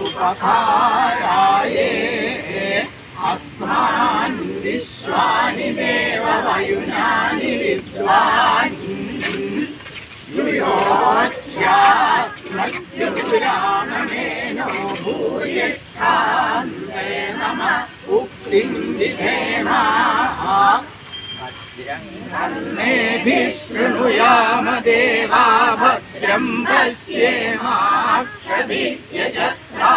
उपखाराये अस्मान् विश्वानि देव वायुनानि विद्वान् युयोध्यास्मद्युरा नो भूयिष्ठान्ते मम उक्तिं विधेमात्यं देवा भद्रं पश्ये माक्षभित्रा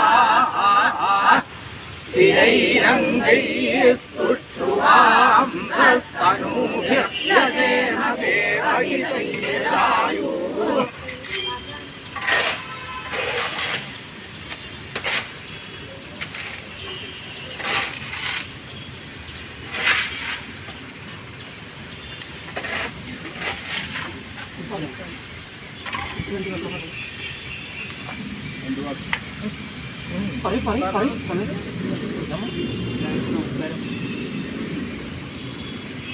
स्थिरैरङ्गैस्तुष्टुवांसस्तनूभिक्षेमदेवगितैतायुः നമസ്കാരം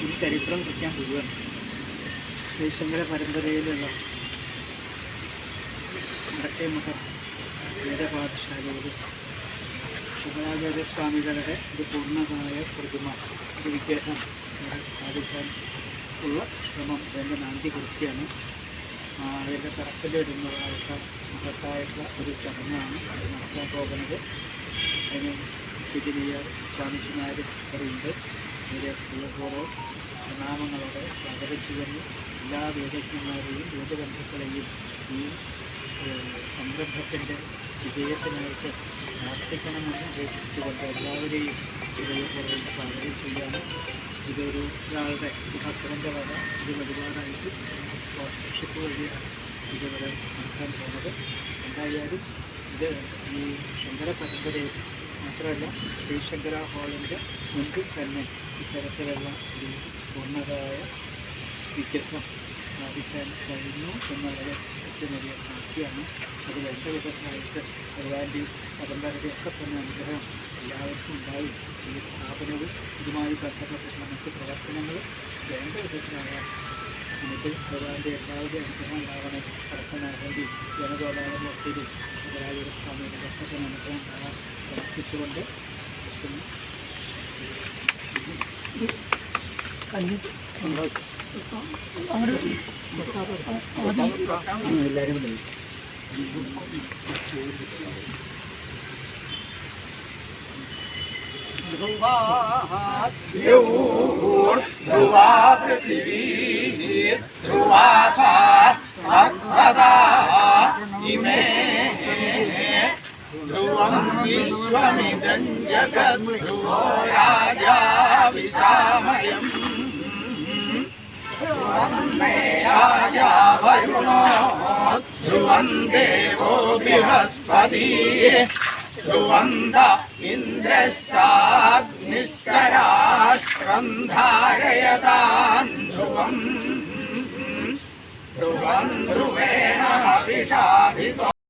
ഒരു ചരിത്രം കുറിക്കാൻ പോവുകയാണ് ശ്രീശങ്കര പരമ്പരയിലുള്ള വടക്കേ മഠം വേദപാഠശാലയിൽ ശുഭരാചാര്യ സ്വാമികളുടെ ഒരു പൂർണമായ പ്രതിമ ഒരു വിഗ്രഹം സ്ഥാപിക്കാൻ ഉള്ള ശ്രമം അതിന്റെ നാന്തി കുറിക്കുകയാണ്. ആ, വരുന്ന തറക്കല്ലിടുന്നതായിട്ട് മഹത്തായിട്ടുള്ള ഒരു ചടങ്ങാണ് അത് നടത്താൻ പോകുന്നത് അതിന് തിരുവിയ സ്വാമിജിമാർ പറയുന്നത് അവരെ പൂർവപൂർവം പ്രണാമങ്ങളോടെ സ്വാഗതം ചെയ്യുന്നു. എല്ലാ വേദജ്ഞന്മാരെയും വേദബന്ധുക്കളെയും ഈ സംരംഭത്തിന്റെ വിജയത്തിനായിട്ട് പ്രാർത്ഥിക്കണമെന്ന് അപേക്ഷിച്ചുകൊണ്ട് എല്ലാവരെയും ഹൃദയപൂർവം സ്വാഗതം ചെയ്യാനും ഇതൊരു ഒരാളുടെ ഭക്തന്റെ വക ഇതിൽ ഒരുപാടായിട്ട് സ്പോൺസർഷിപ്പ് വഴിയാണ് ഇതിവിടെ നടക്കാൻ പോകുന്നത്. എന്തായാലും ഇത് ഈ ശങ്കര പരമ്പരയിൽ മാത്രമല്ല ശ്രീശങ്കര ഹോളിന്റെ മുൻപിൽ തന്നെ ഇത്തരത്തിലുള്ള ഒരു പൂർണതായ വിഗ്രഹം സ്ഥാപിക്കാൻ കഴിഞ്ഞു എന്നുള്ളത് ഏറ്റവും വലിയ ഭാഗ്യമാണ് അത് വേണ്ട വിധത്തിലായിട്ട് ഭഗവാന്റെ പരമ്പരയുടെയൊക്കെ തന്നെ അനുഗ്രഹം എല്ലാവർക്കും ഉണ്ടായി ഈ സ്ഥാപനവും ഇതുമായി ബന്ധപ്പെട്ടിട്ടുള്ള മറ്റ് പ്രവർത്തനങ്ങളും വേണ്ട വിധത്തിലായ നമുക്ക് ഭഗവാന്റെ എല്ലാവരുടെയും അനുഗ്രഹം ഉണ്ടാവണം വേണ്ടി ഒത്തിരി ഭഗവാന്റെ സ്വാമിയുടെ ഒക്കെ അനുഗ്രഹം ഉണ്ടാകാൻ പ്രാർത്ഥിച്ചുകൊണ്ട് നിർത്തുന്നു. എല്ലാവരും ध्रुवाद्युः ध्रुवा पृथिवीः ध्रुवा सा भक्तदा इमे ध्रुवं विश्वमिदं जगद् राजा विशामयम् ध्रुवं न्देवो बृहस्पति ध्रुवन्ध ध्रुवम्। ध्रुवं ध्रुवेण ध्रुवन्ध्रुवेणापिशाभि